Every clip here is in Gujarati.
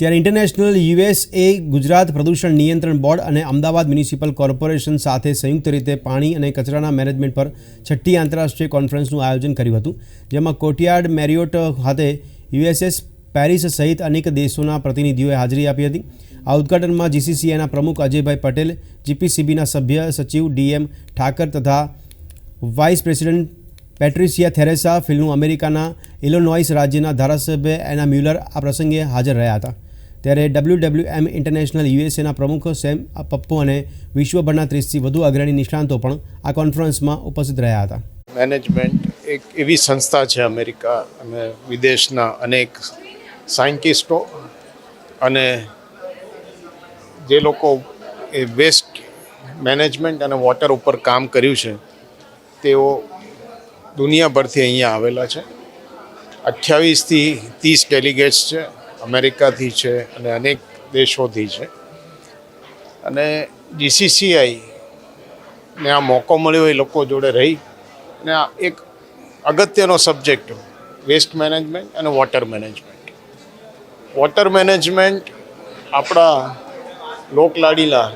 ત્યારે ઇન્ટરનેશનલ યુએસએ ગુજરાત પ્રદૂષણ નિયંત્રણ બોર્ડ અને અમદાવાદ મ્યુનિસિપલ કોર્પોરેશન સાથે સંયુક્ત રીતે પાણી અને કચરાના મેનેજમેન્ટ પર છઠ્ઠી આંતરરાષ્ટ્રીય કોન્ફરન્સનું આયોજન કર્યું હતું, જેમાં કોટિયાર્ડ મેરિયોટ ખાતે યુએસએસ, પેરિસ સહિત અનેક દેશોના પ્રતિનિધિઓએ હાજરી આપી હતી. આ ઉદ્ઘાટનમાં જીસીસીઆઈના પ્રમુખ અજયભાઈ પટેલ, જીપીસીબીના સભ્ય સચિવ ડીએમ ઠાકર તથા વાઇસ પ્રેસિડેન્ટ પેટ્રિસિયા થેરેસા ફિલ્મ અમેરિકાના ઇલોનોઇસ રાજ્યના ધારાસભ્ય એના મ્યુલર આ પ્રસંગે હાજર રહ્યા હતા. ત્યારે ડબલ્યુ ડબલ્યુ એમ ઇન્ટરનેશનલ યુએસએના પ્રમુખ સેમ પપ્પુ અને વિશ્વભરના ત્રીસથી વધુ અગ્રણી નિષ્ણાંતો પણ આ કોન્ફરન્સમાં ઉપસ્થિત રહ્યા હતા. મેનેજમેન્ટ એક એવી સંસ્થા છે અમેરિકા અને વિદેશના અનેક સાયન્ટિસ્ટો અને જે લોકો એ વેસ્ટ મેનેજમેન્ટ અને વોટર ઉપર કામ કર્યું છે, તેઓ દુનિયાભરથી અહીંયા આવેલા છે. અઠ્યાવીસથી ત્રીસ ડેલિગેટ્સ છે, અમેરિકાથી છે અને અનેક દેશોથી છે. અને જીસીસીઆઈ ને આ મોકો મળ્યો એ લોકો જોડે રહી અને આ એક અગત્યનો સબ્જેક્ટ વેસ્ટ મેનેજમેન્ટ અને વોટર મેનેજમેન્ટ. વોટર મેનેજમેન્ટ આપણા લોકલાડીલા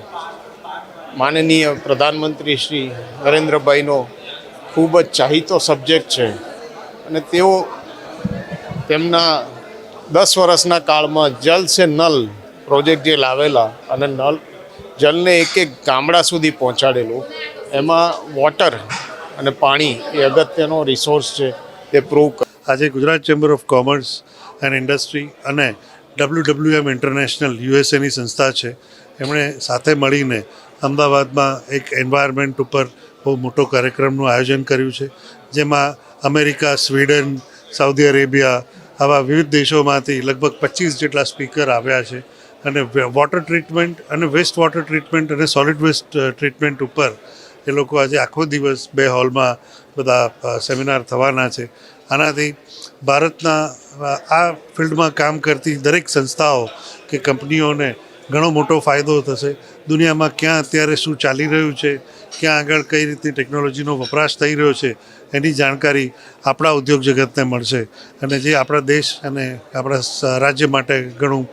માનનીય પ્રધાનમંત્રી શ્રી નરેન્દ્રભાઈનો ખૂબ જ ચાહીતો સબ્જેક્ટ છે. અને તેઓ તેમના દસ વર્ષના કાળમાં જલ સે નલ પ્રોજેક્ટ જે લાવેલા અને નલ જલને એક એક ગામડા સુધી પહોંચાડેલું. એમાં વોટર અને પાણી એ અગત્યનો રિસોર્સ છે તે પ્રૂવ આજે Gujarat Chamber of Commerce and Industry અને ડબલ્યુ એમ ઇન્ટરનેશનલ યુએસએની સંસ્થા છે. એમણે સાથે મળીને અમદાવાદમાં એક એન્વાયરમેન્ટ ઉપર બહુ મોટો કાર્યક્રમનું આયોજન કર્યું છે. જેમાં અમેરિકા, સ્વીડન, સાઉદી અરેબિયા આવા વિવિધ દેશોમાંથી લગભગ પચીસ જેટલા સ્પીકર આવ્યા છે અને વોટર ટ્રીટમેન્ટ અને વેસ્ટ વોટર ટ્રીટમેન્ટ અને સોલિડ વેસ્ટ ટ્રીટમેન્ટ ઉપર એ લોકો આજે આખો દિવસ બે હોલમાં બધા સેમિનાર થવાના છે. આનાથી ભારતના આ ફિલ્ડમાં કામ કરતી દરેક સંસ્થાઓ કે કંપનીઓને ઘણો મોટો ફાયદો થશે. દુનિયામાં ક્યાં અત્યારે શું ચાલી રહ્યું છે, ક્યાં આગળ કઈ રીતની ટેકનોલોજીનો વપરાશ થઈ રહ્યો છે, એની જાણકારી આપણા ઉદ્યોગ જગતને મળશે. અને જે આપણા દેશ અને આપણા રાજ્ય માટે ઘણું